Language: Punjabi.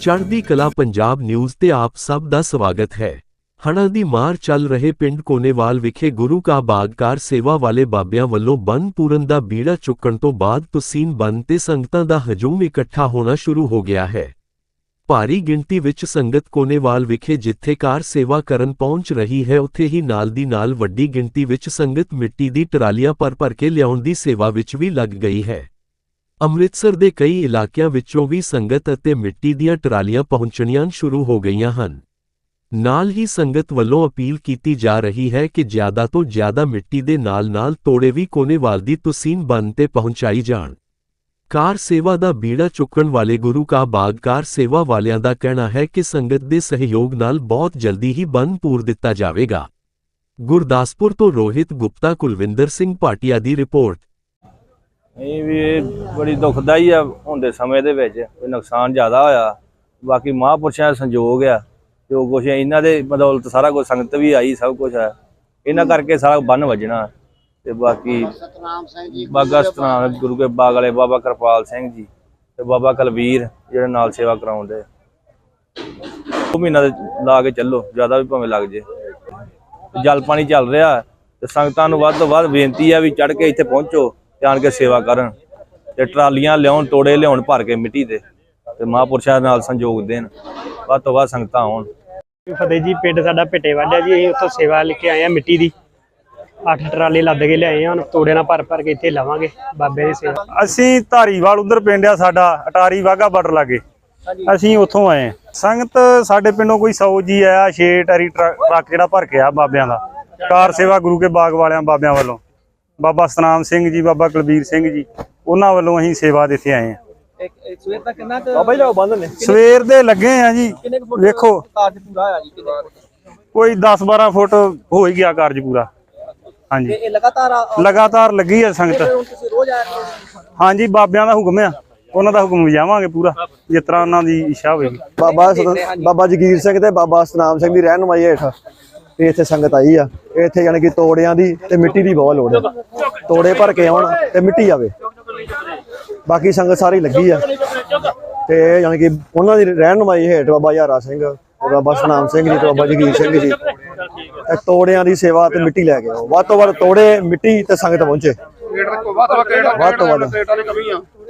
ਚੜ੍ਹਦੀ ਕਲਾ ਪੰਜਾਬ ਨਿਊਜ਼ ਤੇ ਆਪ ਸਭ ਦਾ ਸਵਾਗਤ ਹੈ। ਹੜ੍ਹਾਂ ਦੀ ਮਾਰ ਚੱਲ ਰਹੇ ਪਿੰਡ ਕੋਨੇਵਾਲ ਵਿਖੇ ਗੁਰੂ ਕਾ ਬਾਗਕਾਰ ਸੇਵਾ ਵਾਲੇ ਬਾਬਿਆਂ ਵੱਲੋਂ ਬੰਨ ਪੂਰਨ ਦਾ ਬੀੜਾ ਚੁੱਕਣ ਤੋਂ ਬਾਅਦ ਤੁਸੀਨ ਬੰਨ ਤੇ ਸੰਗਤਾਂ ਦਾ ਹਜੂਮ ਇਕੱਠਾ ਹੋਣਾ ਸ਼ੁਰੂ ਹੋ ਗਿਆ ਹੈ। ਭਾਰੀ ਗਿਣਤੀ ਵਿੱਚ ਸੰਗਤ ਕੋਨੇਵਾਲ ਵਿਖੇ ਜਿੱਥੇ ਕਾਰ ਸੇਵਾ ਕਰਨ ਪਹੁੰਚ ਰਹੀ ਹੈ, ਉੱਥੇ ਹੀ ਨਾਲ ਦੀ ਨਾਲ ਵੱਡੀ ਗਿਣਤੀ ਵਿੱਚ ਸੰਗਤ ਮਿੱਟੀ ਦੀ ਟਰਾਲੀਆਂ ਭਰ ਭਰ ਕੇ ਲਿਆਉਣ ਦੀ ਸੇਵਾ ਵਿੱਚ ਵੀ ਲੱਗ ਗਈ ਹੈ। ਅੰਮ੍ਰਿਤਸਰ ਦੇ ਕਈ ਇਲਾਕਿਆਂ ਵਿੱਚੋਂ ਵੀ ਸੰਗਤ ਅਤੇ ਮਿੱਟੀ ਦੀਆਂ ਟਰਾਲੀਆਂ ਪਹੁੰਚਣੀਆਂ ਸ਼ੁਰੂ ਹੋ ਗਈਆਂ ਹਨ। ਨਾਲ ਹੀ ਸੰਗਤ ਵੱਲੋਂ ਅਪੀਲ ਕੀਤੀ ਜਾ ਰਹੀ ਹੈ ਕਿ ਜ਼ਿਆਦਾ ਤੋਂ ਜ਼ਿਆਦਾ ਮਿੱਟੀ ਦੇ ਨਾਲ-ਨਾਲ ਤੋੜੇ ਵੀ ਕੋਨੇਵਾਲ ਦੀ ਤੁਸੀਨ ਬੰਨ ਤੇ ਪਹੁੰਚਾਈ ਜਾਣ। ਕਾਰ ਸੇਵਾ ਦਾ ਬੀੜਾ ਚੁੱਕਣ ਵਾਲੇ ਗੁਰੂ ਕਾ ਬਾਗ ਕਾਰ ਸੇਵਾ ਵਾਲਿਆਂ ਦਾ ਕਹਿਣਾ ਹੈ ਕਿ ਸੰਗਤ ਦੇ ਸਹਿਯੋਗ ਨਾਲ ਬਹੁਤ ਜਲਦੀ ਹੀ ਬੰਨ ਪੂਰ ਦਿੱਤਾ ਜਾਵੇਗਾ। ਗੁਰਦਾਸਪੁਰ ਤੋਂ ਰੋਹਿਤ ਗੁਪਤਾ ਕੁਲਵਿੰਦਰ ਸਿੰਘ ਭਾਟੀਆ ਦੀ ਰਿਪੋਰਟ। ਇਹ ਵੀ ਇਹ ਬੜੀ ਦੁਖਦਾਈ ਆ ਹੁੰਦੇ ਸਮੇਂ ਦੇ ਵਿੱਚ ਕੋਈ ਨੁਕਸਾਨ ਜ਼ਿਆਦਾ ਹੋਇਆ। ਬਾਕੀ ਮਹਾਂਪੁਰਸ਼ਾਂ ਦਾ ਸੰਜੋਗ ਆ, ਜੋ ਕੁਛ ਇਹਨਾਂ ਦੇ ਬਦੌਲਤ ਸਾਰਾ ਕੁਝ ਸੰਗਤ ਵੀ ਆਈ, ਸਭ ਕੁਝ ਹੈ ਇਹਨਾਂ ਕਰਕੇ ਸਾਰਾ ਬੰਨ ਵੱਜਣਾ। ਤੇ ਬਾਕੀ ਬਾਗਾ ਸਤਨਾਮ, ਗੁਰੂ ਕੇ ਬਾਗ ਵਾਲੇ ਬਾਬਾ ਕਿਰਪਾਲ ਸਿੰਘ ਜੀ ਤੇ ਬਾਬਾ ਕਲਵੀਰ, ਜਿਹੜੇ ਨਾਲ ਸੇਵਾ ਕਰਾਉਂਦੇ ਉਹ ਮਹੀਨਾ ਦੇ ਲਾ ਕੇ ਚੱਲੋ, ਜ਼ਿਆਦਾ ਵੀ ਭਾਵੇਂ ਲੱਗ ਜੇ। ਜਲ ਪਾਣੀ ਚੱਲ ਰਿਹਾ ਤੇ ਸੰਗਤਾਂ ਨੂੰ ਵੱਧ ਤੋਂ ਵੱਧ ਬੇਨਤੀ ਆ ਵੀ ਚੜ ਕੇ ਇੱਥੇ ਪਹੁੰਚੋ। ਤੇ ਆਣ ਕੇ ਸੇਵਾ ਕਰਨ ਤੇ ਟਰਾਲੀਆਂ ਲਿਆਉਣ ਤੋੜੇ ਲਿਆਉਣ ਭਰ ਕੇ ਮਿੱਟੀ ਦੇ ਤੇ ਮਹਾਂਪੁਰਸ਼ਾਂ ਨਾਲ ਸੰਯੋਗ ਦੇਣ। ਵੱਧ ਤੋਂ ਵੱਧ ਸੰਗਤਾਂ ਆਉਣ। ਫਤਿਹ ਜੀ ਪਿੰਡ ਸਾਡਾ ਭਿੱਟੇ ਵਾਢਿਆ ਜੀ ਅਸੀਂ ਉੱਥੋਂ ਸੇਵਾ ਲੈ ਕੇ ਆਏ ਆ ਮਿੱਟੀ ਦੀ। ਅੱਠ ਟਰਾਲੇ ਲੱਦ ਕੇ ਲਿਆਏ ਆ ਹੁਣ ਤੋੜੇ ਨਾਲ ਭਰ ਭਰ ਕੇ ਇੱਥੇ ਲਾਵਾਂਗੇ ਬਾਬੇ ਦੀ ਸੇਵਾ। ਅਸੀਂ ਧਾਰੀਵਾਲ ਉਧਰ ਪਿੰਡ ਆ ਸਾਡਾ ਅਟਾਰੀ ਵਾਗਾ ਬਾਰਡਰ ਲਾਗੇ। ਅਸੀਂ ਉੱਥੋਂ ਆਏ ਹਾਂ। ਸੰਗਤ ਸਾਡੇ ਪਿੰਡੋਂ ਕੋਈ 100 ਜੀ ਆਇਆ 6 ਟਰੀ ਟਰੱਕ ਜਿਹੜਾ ਭਰ ਕੇ ਆ ਬਾਬਿਆਂ ਦਾ। ਕਾਰ ਸੇਵਾ ਗੁਰੂ ਕੇ ਬਾਗ ਵਾਲਿਆਂ ਬਾਬਿਆਂ ਵੱਲੋਂ। ਬਾਬਾ ਸਤਨਾਮ ਸਿੰਘ ਜੀ ਬਾਬਾ ਕੁਲਬੀਰ ਸਿੰਘ ਜੀ ਉਹਨਾਂ ਵੱਲੋਂ ਅਸੀਂ ਸੇਵਾ ਦੇ ਇੱਥੇ ਆਏ ਹਾਂ। ਸਵੇਰ ਤੱਕ ਕਿੰਨਾ ਬਾਬਾ ਜੀ ਬੰਦ ਨੇ। ਸਵੇਰ ਦੇ ਲੱਗੇ ਆ ਜੀ ਵੇਖੋ। ਕਾਰਜ ਪੂਰਾ ਹੋਇਆ ਜੀ ਕਿੰਨੇ ਕੋਈ 10 12 ਫੁੱਟ ਹੋ ਹੀ ਗਿਆ ਕਾਰਜ ਪੂਰਾ। ਹਾਂਜੀ। ਇਹ ਲਗਾਤਾਰ ਲਗਾਤਾਰ ਲੱਗੀ ਹੈ ਸੰਗਤ। ਤੁਸੀਂ ਰੋਜ਼ ਆ ਹੋ? ਹਾਂਜੀ ਬਾਬਿਆਂ ਦਾ ਹੁਕਮ ਆ। ਉਹਨਾਂ ਦਾ ਹੁਕਮ ਵਜਾਵਾਂਗੇ ਪੂਰਾ ਜਿਸ ਤਰ੍ਹਾਂ ਉਹਨਾਂ ਦੀ ਇੱਛਾ ਹੋਵੇਗੀ। ਬਾਬਾ ਸਤ- ਬਾਬਾ ਜਗੀਰ ਸਿੰਘ ਤੇ ਬਾਬਾ ਸਤਨਾਮ ਸਿੰਘ ਦੀ ਰਹਿਨੁਮਾਈ ਹੇਠ। ਤੇ ਇੱਥੇ ਸੰਗਤ ਆਈ ਆ। ਇੱਥੇ ਯਾਨੀ ਕਿ ਤੋੜਿਆਂ ਦੀ ਤੇ ਮਿੱਟੀ ਦੀ ਬਹੁਤ ਲੋੜ ਹੈ ਤੋੜੇ ਭਰ ਕੇ ਆਉਣ ਤੇ ਮਿੱਟੀ ਆਵੇ। ਬਾਕੀ ਸੰਗਤ ਸਾਰੀ ਲੱਗੀ ਆ। ਤੇ ਯਾਨੀ ਕਿ ਉਹਨਾਂ ਦੀ ਰਹਿਨੁਮਾਈ ਹੇਠ ਬਾਬਾ ਯਾਰਾ ਸਿੰਘ ਬਾਬਾ ਸਤਨਾਮ ਸਿੰਘ ਜੀ ਤੇ ਬਾਬਾ ਜਗੀਰ ਸਿੰਘ ਜੀ। ਤੇ ਤੋੜਿਆਂ ਦੀ ਸੇਵਾ ਤੇ ਮਿੱਟੀ ਲੈ ਕੇ ਆਓ। ਵੱਧ ਤੋਂ ਵੱਧ ਤੋੜੇ ਮਿੱਟੀ ਤੇ ਸੰਗਤ ਪਹੁੰਚੇ। ਵੱਧ ਤੋਂ ਵੱਧ।